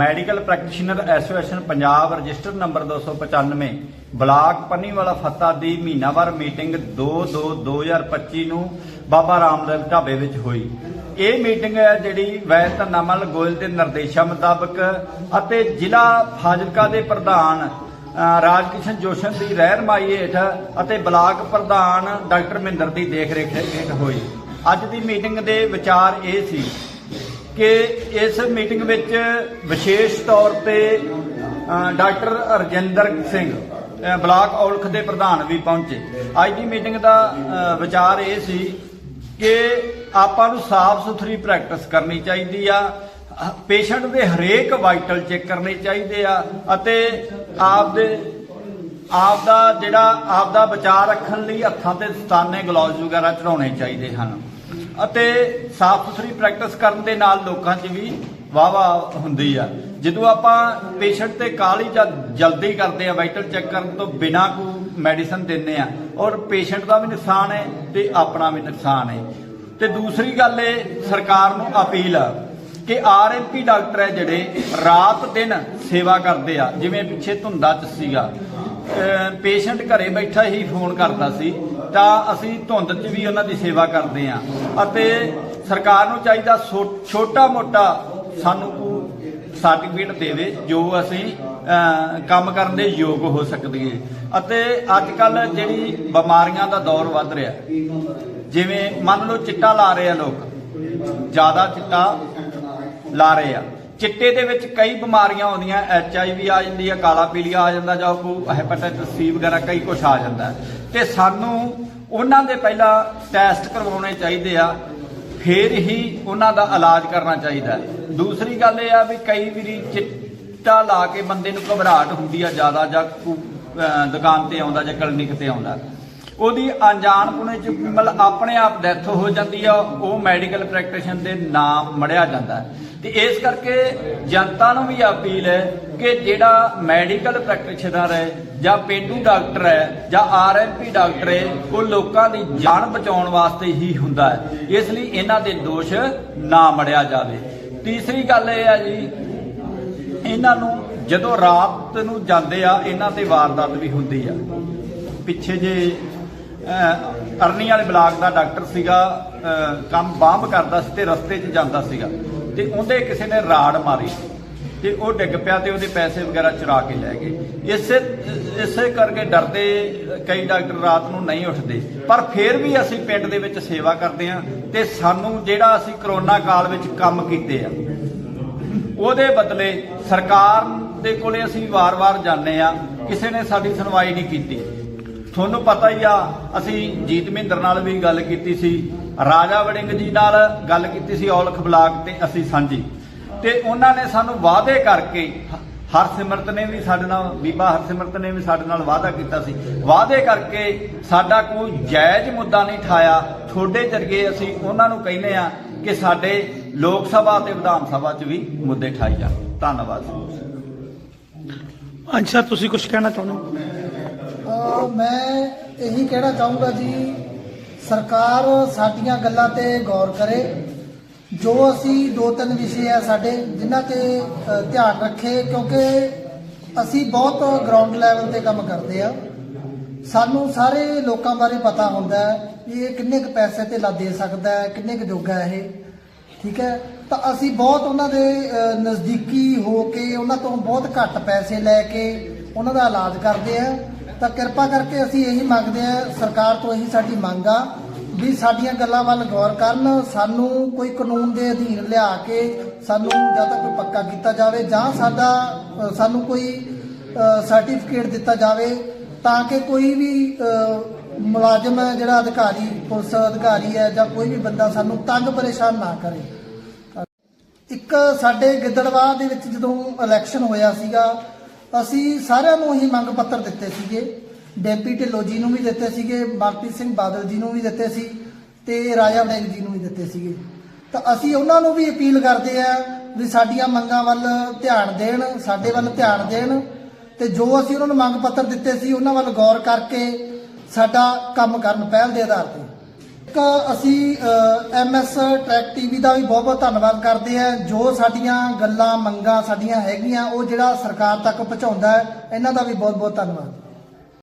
Practitioner association Punjab register number 295 block Panniwala Fatta ਦੀ ਮਹੀਨਾਵਾਰ meeting 2/2/2025 ਨੂੰ ਬਾਬਾ ਰਾਮਦੇਵ ਢਾਬੇ ਵਿੱਚ ਹੋਈ। ਇਹ ਮੀਟਿੰਗ ਹੈ ਜਿਹੜੀ ਵੈਦ ਧੰਨਾਮਲ ਗੋਇਲ ਦੇ ਨਿਰਦੇਸ਼ਾਂ ਮੁਤਾਬਕ ਅਤੇ ਜ਼ਿਲ੍ਹਾ ਫਾਜ਼ਿਲਕਾ ਦੇ ਪ੍ਰਧਾਨ ਅ, ਰਾਜਕਿਸ਼ਨ ਜੋਸ਼ਨ ਦੀ ਰਹਿਨਮਾਈ ਹੇਠ ਅਤੇ ਬਲਾਕ ਪ੍ਰਧਾਨ ਡਾਕਟਰ ਮਹਿੰਦਰ ਦੀ ਦੇਖਰੇਖ ਹੇਠ ਹੋਈ। ਅੱਜ ਦੀ ਮੀਟਿੰਗ ਦੇ ਵਿਚਾਰ ਇਹ ਸੀ ਕਿ ਇਸ ਮੀਟਿੰਗ ਵਿੱਚ ਵਿਸ਼ੇਸ਼ ਤੌਰ ਤੇ ਡਾਕਟਰ ਰਜਿੰਦਰ ਸਿੰਘ ਬਲਾਕ ਔਲਖ ਦੇ ਪ੍ਰਧਾਨ ਵੀ ਪਹੁੰਚੇ। ਅੱਜ ਦੀ ਮੀਟਿੰਗ ਦਾ ਵਿਚਾਰ ਇਹ ਸੀ ਕਿ ਆਪਾਂ ਨੂੰ ਸਾਫ਼ ਸੁਥਰੀ ਪ੍ਰੈਕਟਿਸ ਕਰਨੀ ਚਾਹੀਦੀ ਆ, ਪੇਸ਼ੈਂਟ ਦੇ ਹਰੇਕ ਵਾਈਟਲ ਚੈੱਕ ਕਰਨੇ ਚਾਹੀਦੇ ਆ ਅਤੇ ਆਪ ਦੇ ਆਪ ਦਾ ਜਿਹੜਾ ਆਪ ਦਾ ਬਚਾਅ ਰੱਖਣ ਲਈ ਹੱਥਾਂ ਤੇ ਦਸਤਾਨੇ ਗਲੌਜ਼ ਵਗੈਰਾ ਚੜਾਉਣੇ ਚਾਹੀਦੇ ਹਨ। ਅਤੇ ਸਾਫ਼ ਸੁਥਰੀ ਪ੍ਰੈਕਟਿਸ ਕਰਨ ਦੇ ਨਾਲ ਲੋਕਾਂ 'ਚ ਵੀ ਵਾਵਾ ਹੁੰਦੀ ਆ। ਜਦੋਂ ਆਪਾਂ ਪੇਸ਼ੈਂਟ ਤੇ ਕਾਲੀ ਜਾਂ ਜਲਦੀ ਕਰਦੇ ਆ ਵਾਈਟਲ ਚੈੱਕ ਕਰਨ ਤੋਂ ਬਿਨਾਂ ਕੋਈ ਮੈਡੀਸਨ ਦਿੰਦੇ ਆ, ਔਰ ਪੇਸ਼ੈਂਟ ਦਾ ਵੀ ਨੁਕਸਾਨ ਹੈ ਤੇ ਆਪਣਾ ਵੀ ਨੁਕਸਾਨ ਹੈ ਤੇ ਦੂਸਰੀ ਗੱਲ ਇਹ ਸਰਕਾਰ ਨੂੰ ਅਪੀਲ ਆ ਕਿ ਆਰਐਮਪੀ ਡਾਕਟਰ ਹੈ ਜਿਹੜੇ ਰਾਤ ਦਿਨ ਸੇਵਾ ਕਰਦੇ ਆ, ਜਿਵੇਂ ਪਿੱਛੇ ਧੁੰਦਾ ਚ ਸੀਗਾ। ਪੇਸ਼ੈਂਟ ਘਰੇ ਬੈਠਾ ਹੀ ਫੋਨ ਕਰਦਾ ਸੀ ਤਾਂ ਅਸੀਂ ਧੁੰਦ 'ਚ ਵੀ ਉਹਨਾਂ ਦੀ ਸੇਵਾ ਕਰਦੇ ਹਾਂ। ਅਤੇ ਸਰਕਾਰ ਨੂੰ ਚਾਹੀਦਾ ਛੋਟਾ ਮੋਟਾ ਸਾਨੂੰ ਸਰਟੀਫਿਕੇਟ ਦੇਵੇ, ਜੋ ਅਸੀਂ ਕੰਮ ਕਰਨ ਦੇ ਯੋਗ ਹੋ ਸਕੀਏ ਅਤੇ ਅੱਜ ਕੱਲ ਜਿਹੜੀ ਬਿਮਾਰੀਆਂ ਦਾ ਦੌਰ ਵੱਧ ਰਿਹਾ, ਜਿਵੇਂ ਮੰਨ ਲਓ ਚਿੱਟਾ ਲਾ ਰਹੇ ਆ ਲੋਕ, ਜ਼ਿਆਦਾ ਚਿੱਟਾ ਲਾ ਰਹੇ ਆ। ਚਿੱਟੇ ਦੇ ਵਿੱਚ ਕਈ ਬਿਮਾਰੀਆਂ ਆਉਂਦੀਆਂ ਐਚ ਆਈ ਵੀ ਆ ਜਾਂਦੀ ਹੈ ਕਾਲਾ ਪੀਲੀਆ ਆ ਜਾਂਦਾ, ਜਾਂ ਕੋਈ ਹੈਪੇਟਾਈਟਸ ਸੀ ਵਗੈਰਾ ਕਈ ਕੁਝ ਆ ਜਾਂਦਾ ਹੈ। ਤੇ ਸਾਨੂੰ ਉਹਨਾਂ ਦੇ ਪਹਿਲਾਂ ਟੈਸਟ ਕਰਵਾਉਣੇ ਚਾਹੀਦੇ ਆ, ਫਿਰ ਹੀ ਉਹਨਾਂ ਦਾ ਇਲਾਜ ਕਰਨਾ ਚਾਹੀਦਾ ਦੂਸਰੀ ਗੱਲ ਇਹ ਆ ਵੀ ਕਈ ਵਾਰੀ ਚਿੱਟਾ ਲਾ ਕੇ ਬੰਦੇ ਨੂੰ ਘਬਰਾਹਟ ਹੁੰਦੀ ਆ ਜ਼ਿਆਦਾ, ਜਾਂ ਦੁਕਾਨ ਤੇ ਆਉਂਦਾ ਜਾਂ ਕਲੀਨਿਕ ਤੇ ਆਉਂਦਾ ਉਹਦੀ ਅਣਜਾਣ ਪੁਣੇ ਚ ਮਤਲਬ ਆਪਣੇ ਆਪ ਡੈਥ ਹੋ ਜਾਂਦੀ ਆ, ਉਹ ਮੈਡੀਕਲ ਪ੍ਰੈਕਟੀਸ਼ਨ ਦੇ ਨਾਮ ਮੜਿਆ ਜਾਂਦਾ ਹੈ। ਤੇ ਇਸ ਕਰਕੇ ਜਨਤਾ ਨੂੰ ਵੀ ਅਪੀਲ ਹੈ ਕਿ ਜਿਹੜਾ ਮੈਡੀਕਲ ਪ੍ਰੈਕਟੀਸ਼ਨਰ ਹੈ ਜਾਂ ਪੇਂਡੂ ਡਾਕਟਰ ਹੈ ਜਾਂ ਆਰਐਮਪੀ ਡਾਕਟਰ ਹੈ, ਉਹ ਲੋਕਾਂ ਦੀ ਜਾਨ ਬਚਾਉਣ ਵਾਸਤੇ ਹੀ ਹੁੰਦਾ ਹੈ। ਇਸ ਲਈ ਇਹਨਾਂ ਦੇ ਦੋਸ਼ ਨਾ ਮੜਿਆ ਜਾਵੇ। ਤੀਸਰੀ ਗੱਲ ਇਹ ਹੈ ਜੀ, ਇਹਨਾਂ ਨੂੰ ਜਦੋਂ ਰਾਤ ਨੂੰ ਜਾਂਦੇ ਆ, ਇਹਨਾਂ ਤੇ ਵਾਰਦਾਤ ਵੀ ਹੁੰਦੀ ਆ। ਪਿੱਛੇ ਜੇ ਅਰਨੀ ਵਾਲੇ ਬਲਾਕ ਦਾ ਡਾਕਟਰ ਸੀਗਾ ਕੰਮ ਬਾਂਬ ਕਰਦਾ ਸੀ ਤੇ ਰਸਤੇ 'ਚ ਜਾਂਦਾ ਸੀਗਾ। ਤੇ ਉਹਦੇ ਕਿਸੇ ਨੇ ਰਾੜ ਮਾਰੀ ਤੇ ਉਹ ਡਿੱਗ ਪਿਆ ਤੇ ਉਹਦੇ ਪੈਸੇ ਵਗੈਰਾ ਚੁਰਾ ਕੇ ਲੈ ਗਏ। ਇਸੇ ਇਸੇ ਕਰਕੇ ਡਰਦੇ ਕਈ ਡਾਕਟਰ ਰਾਤ ਨੂੰ ਨਹੀਂ ਉੱਠਦੇ। ਪਰ ਫਿਰ ਵੀ ਅਸੀਂ ਪਿੰਡ ਦੇ ਵਿੱਚ ਸੇਵਾ ਕਰਦੇ ਹਾਂ ਤੇ ਸਾਨੂੰ ਜਿਹੜਾ ਅਸੀਂ ਕਰੋਨਾ ਕਾਲ ਵਿੱਚ ਕੰਮ ਕੀਤੇ ਆ, ਉਹਦੇ ਬਦਲੇ ਸਰਕਾਰ ਦੇ ਕੋਲੇ ਅਸੀਂ ਵਾਰ-ਵਾਰ ਜਾਂਦੇ ਆ ਕਿਸੇ ਨੇ ਸਾਡੀ ਸੁਣਵਾਈ ਨਹੀਂ ਕੀਤੀ। ਤੁਹਾਨੂੰ ਪਤਾ ਹੀ ਆ, ਅਸੀਂ ਜੀਤ ਮਹਿੰਦਰ ਨਾਲ ਵੀ ਗੱਲ ਕੀਤੀ ਸੀ, ਰਾਜਾ ਵੜਿੰਗ ਜੀ ਨਾਲ ਗੱਲ ਕੀਤੀ ਸੀ ਔਲਖ ਬਲਾਕ ਤੇ ਅਸੀਂ ਸਾਂਝੀ। ਤੇ ਉਹਨਾਂ ਨੇ ਸਾਨੂੰ ਵਾਅਦੇ ਕਰਕੇ ਹਰਸਿਮਰਤ ਨੇ ਵੀ ਸਾਡੇ ਨਾਲ, ਬੀਬਾ ਹਰਸਿਮਰਤ ਨੇ ਵੀ ਸਾਡੇ ਨਾਲ ਵਾਅਦਾ ਕੀਤਾ ਸੀ। ਵਾਅਦੇ ਕਰਕੇ ਸਾਡਾ ਕੋਈ ਜਾਇਜ਼ ਮੁੱਦਾ ਨਹੀਂ ਠਾਇਆ। ਤੁਹਾਡੇ ਜਰੀਏ ਅਸੀਂ ਉਹਨਾਂ ਨੂੰ ਕਹਿੰਦੇ ਆ ਕਿ ਸਾਡੇ ਲੋਕ ਸਭਾ ਤੇ ਵਿਧਾਨ ਸਭਾ 'ਚ ਵੀ ਮੁੱਦੇ ਠਾਈ ਜਾਣ। ਧੰਨਵਾਦ। ਹਾਂਜੀ ਸਰ, ਤੁਸੀਂ ਕੁਝ ਕਹਿਣਾ ਚਾਹੁੰਦੇ ਹੋ? ਮੈਂ ਇਹੀ ਕਹਿਣਾ ਚਾਹੂੰਗਾ ਜੀ, ਸਰਕਾਰ ਸਾਡੀਆਂ ਗੱਲਾਂ ਤੇ ਗੌਰ ਕਰੇ। ਜੋ ਅਸੀਂ ਦੋ ਤਿੰਨ ਵਿਸ਼ੇ ਆ ਸਾਡੇ, ਜਿਨ੍ਹਾਂ ਤੇ ਧਿਆਨ ਰੱਖੇ, ਕਿਉਂਕਿ ਅਸੀਂ ਬਹੁਤ ਗਰਾਊਂਡ ਲੈਵਲ ਤੇ ਕੰਮ ਕਰਦੇ ਆ। ਸਾਨੂੰ ਸਾਰੇ ਲੋਕਾਂ ਬਾਰੇ ਪਤਾ ਹੁੰਦਾ ਹੈ ਵੀ ਇਹ ਕਿੰਨੇ ਕੁ ਪੈਸੇ ਤੇ ਲਾ ਦੇ ਸਕਦਾ ਹੈ, ਕਿੰਨੇ ਕੁ ਜੋਗਾ ਹੈ ਇਹ। ਠੀਕ ਹੈ? ਤਾਂ ਅਸੀਂ ਬਹੁਤ ਉਹਨਾਂ ਦੇ ਨਜ਼ਦੀਕੀ ਹੋ ਕੇ, ਉਹਨਾਂ ਤੋਂ ਬਹੁਤ ਘੱਟ ਪੈਸੇ ਲੈ ਕੇ ਉਹਨਾਂ ਦਾ ਇਲਾਜ ਕਰਦੇ ਆ। ਤਾਂ ਕਿਰਪਾ ਕਰਕੇ ਅਸੀਂ ਇਹੀ ਮੰਗਦੇ ਆ ਸਰਕਾਰ ਤੋਂ ਇਹੀ ਸਾਡੀ ਮੰਗ ਆ ਵੀ ਸਾਡੀਆਂ ਗੱਲਾਂ ਵੱਲ ਗੌਰ ਕਰਨ, ਸਾਨੂੰ ਕੋਈ ਕਾਨੂੰਨ ਦੇ ਅਧੀਨ ਲਿਆ ਕੇ ਸਾਨੂੰ ਜਾਂ ਤਾਂ ਕੋਈ ਪੱਕਾ ਕੀਤਾ ਜਾਵੇ ਜਾਂ ਸਾਡਾ ਸਾਨੂੰ ਕੋਈ ਸਰਟੀਫਿਕੇਟ ਦਿੱਤਾ ਜਾਵੇ ਤਾਂ ਕਿ ਕੋਈ ਵੀ ਮੁਲਾਜ਼ਮ ਹੈ, ਜਿਹੜਾ ਅਧਿਕਾਰੀ, ਪੁਲਿਸ ਅਧਿਕਾਰੀ ਹੈ ਜਾਂ ਕੋਈ ਵੀ ਬੰਦਾ ਸਾਨੂੰ ਤੰਗ ਪਰੇਸ਼ਾਨ ਨਾ ਕਰੇ। ਇੱਕ ਸਾਡੇ ਗਿੱਦੜਵਾਹ ਦੇ ਵਿੱਚ ਜਦੋਂ ਇਲੈਕਸ਼ਨ ਹੋਇਆ ਸੀਗਾ ਅਸੀਂ ਸਾਰਿਆਂ ਨੂੰ ਹੀ ਮੰਗ ਪੱਤਰ ਦਿੱਤੇ ਸੀਗੇ। ਡੈਂਪੀ ਢਿੱਲੋਂ ਜੀ ਨੂੰ ਵੀ ਦਿੱਤੇ ਸੀਗੇ ਮਨਪ੍ਰੀਤ ਸਿੰਘ ਬਾਦਲ ਜੀ ਨੂੰ ਵੀ ਦਿੱਤੇ ਸੀ ਤੇ ਰਾਜਾ ਵੜਿੰਗ ਜੀ ਨੂੰ ਵੀ ਦਿੱਤੇ ਸੀਗੇ। ਤਾਂ ਅਸੀਂ ਉਹਨਾਂ ਨੂੰ ਵੀ ਅਪੀਲ ਕਰਦੇ ਆ ਵੀ ਸਾਡੀਆਂ ਮੰਗਾਂ ਵੱਲ ਧਿਆਨ ਦੇਣ, ਸਾਡੇ ਵੱਲ ਧਿਆਨ ਦੇਣ ਤੇ ਜੋ ਅਸੀਂ ਉਹਨਾਂ ਨੂੰ ਮੰਗ ਪੱਤਰ ਦਿੱਤੇ ਸੀ, ਉਹਨਾਂ ਵੱਲ ਗੌਰ ਕਰਕੇ ਸਾਡਾ ਕੰਮ ਕਰਨ ਪਹਿਲ ਦੇ ਆਧਾਰ ਤੇ। ਇੱਕ ਅਸੀਂ ਐਮਐਸ ਟਰੈਕ ਟੀਵੀ ਦਾ ਵੀ ਬਹੁਤ ਬਹੁਤ ਧੰਨਵਾਦ ਕਰਦੇ ਹਾਂ। ਜੋ ਸਾਡੀਆਂ ਗੱਲਾਂ, ਮੰਗਾਂ ਸਾਡੀਆਂ ਹੈਗੀਆਂ, ਉਹ ਜਿਹੜਾ ਸਰਕਾਰ ਤੱਕ ਪਹੁੰਚਾਉਂਦਾ ਹੈ, ਇਹਨਾਂ ਦਾ ਵੀ ਬਹੁਤ ਬਹੁਤ ਧੰਨਵਾਦ।